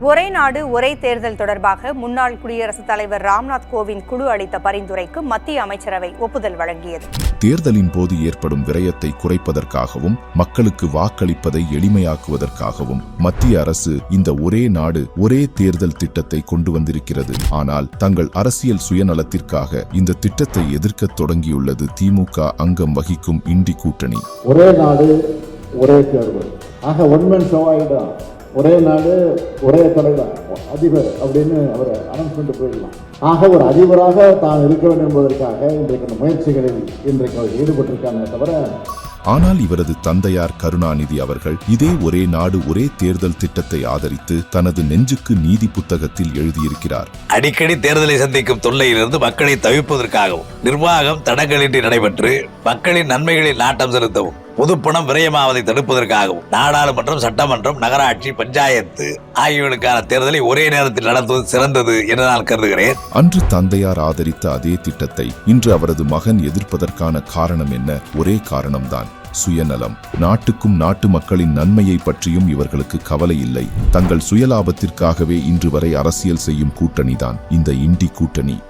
ஒரே நாடு ஒரே தேர்தல் தொடர்பாக முன்னாள் குடியரசுத் தலைவர் ராம்நாத் கோவிந்த் குழு அளித்த பரிந்துரைக்கு மத்திய அமைச்சரவை ஒப்புதல் வழங்கியது. தேர்தலின் போது ஏற்படும் விரயத்தை குறைப்பதற்காகவும் மக்களுக்கு வாக்களிப்பதை எளிமையாக்குவதற்காகவும் மத்திய அரசு இந்த ஒரே நாடு ஒரே தேர்தல் திட்டத்தை கொண்டு வந்திருக்கிறது. ஆனால் தங்கள் அரசியல் சுயநலத்திற்காக இந்த திட்டத்தை எதிர்க்கத் தொடங்கியுள்ளது திமுக அங்கம் வகிக்கும் இண்டி கூட்டணி. ஒரே நாடு ஒரே தேர்தல். ஆக ஒன்மேன் ஷோவாயிடும் ஒரே நாடு ஒரே தலைவர் அதிபர் அப்படின்னு அவர் அனௌன்ஸ் பண்ணிட்டு போயிடலாம். ஆக ஒரு அதிபராக தான் இருக்க வேண்டும் என்பதற்காக இன்றைக்கு முயற்சிகளில் இன்றைக்கு அவர் ஈடுபட்டிருக்காங்க தவிர ஆனால் இவரது தந்தையார் கருணாநிதி அவர்கள் இதே ஒரே நாடு ஒரே தேர்தல் திட்டத்தை ஆதரித்து தனது நெஞ்சுக்கு நீதி புத்தகத்தில் எழுதியிருக்கிறார். அடிக்கடி தேர்தலை சந்திக்கும் தொல்லையிலிருந்து மக்களை தவிர்ப்பதற்காகவும் நிர்வாகம் தடங்களின்றி நடைபெற்று மக்களின் நன்மைகளில் நாட்டம் செலுத்தவும். பொதுப்பணம் விரயமாவதை தடுப்பதற்காகவும் நாடாளுமன்றம் சட்டமன்றம் நகராட்சி பஞ்சாயத்து ஆகியவர்களுக்கான தேர்தலை ஒரே நேரத்தில் நடத்துவது சிறந்தது என்று நான் கருதுகிறேன். அன்று தந்தையார் ஆதரித்த அதே திட்டத்தை இன்று அவரது மகன் எதிர்ப்பதற்கான காரணம் என்ன? ஒரே காரணம்தான். சுயநலம். நாட்டுக்கும் நாட்டு மக்களின் நன்மையை பற்றியும் இவர்களுக்கு கவலை இல்லை. தங்கள் சுயலாபத்திற்காகவே இன்று வரை அரசியல் செய்யும் கூட்டணிதான். இந்த இண்டி கூட்டணி